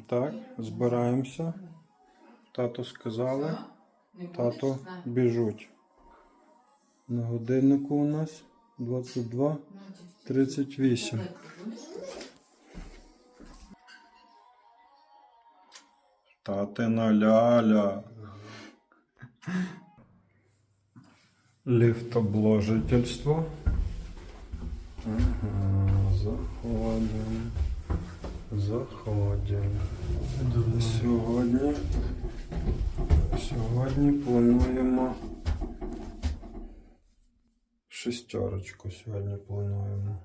Так, збираємося. Тато сказали, тато біжуть. На годиннику у нас 22.38. Татина ляля. Ліфтобложительство. Ага, заходимо. Заходимо. Сьогодні. Сьогодні плануємо шестерочку. Сьогодні плануємо.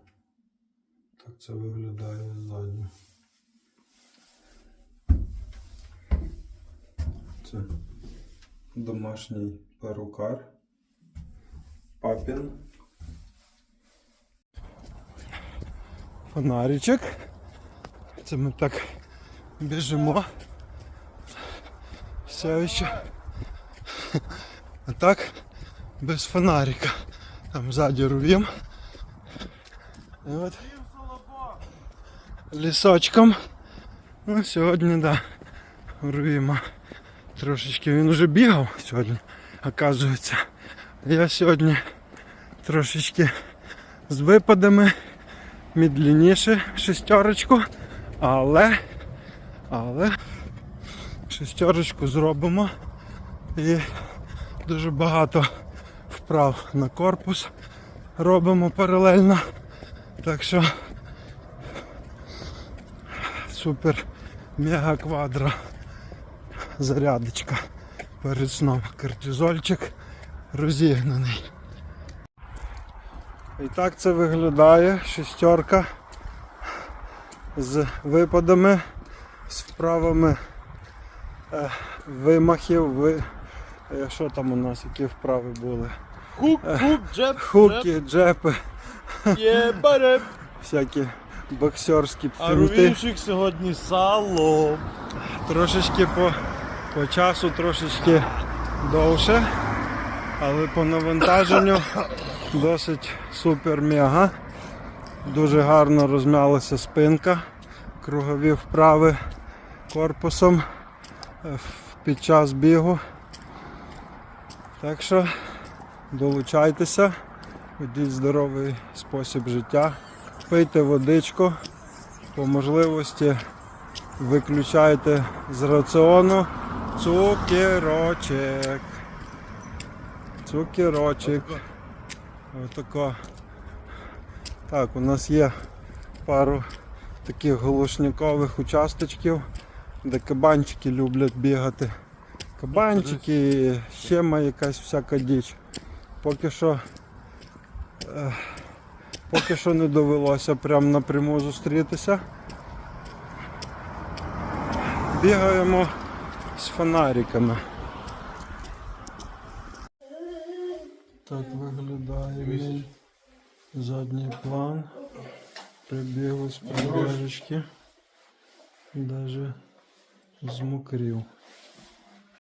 Так це виглядає ззаді. Це домашній перукар. Папін. Фонаричок. Це ми так біжимо. Все ще. А так без фонарика. Там ззаді рувім. І от лісочком. Ну, сьогодні, да, рувімо. Трошечки він вже бігав сьогодні, оказується. Я сьогодні трошечки з випадами медленніше шестерочку, але, але шестерочку зробимо і дуже багато вправ на корпус робимо паралельно. Так що супер мега квадро зарядочка перед сном. Кортизольчик розігнаний. І так це виглядає шестерка з випадами, з вправами е, вимахів. Ви... е, Що там у нас, які вправи були? Хук, хук, джеб, Хуки, джепи, є всякі боксерські А фінти. рувінчик сьогодні сало. Трошечки по, по часу, трошечки довше, але по навантаженню досить супер мега. Дуже гарно розм'ялася спинка, кругові вправи корпусом е, під час бігу. Так що долучайтеся, ведіть здоровий спосіб життя, пийте водичку, по можливості виключайте з раціону цукерочок. Цукерочок. Отако. Так, у нас є пару таких голошникових участочків, де кабанчики люблять бігати. Кабанчики, ще має якась всяка діч. Поки що, е, поки що не довелося прямо напряму зустрітися. Бігаємо з фонариками. Так виглядає мій задній план. Прибігли з пробіжечки. Даже змокрів.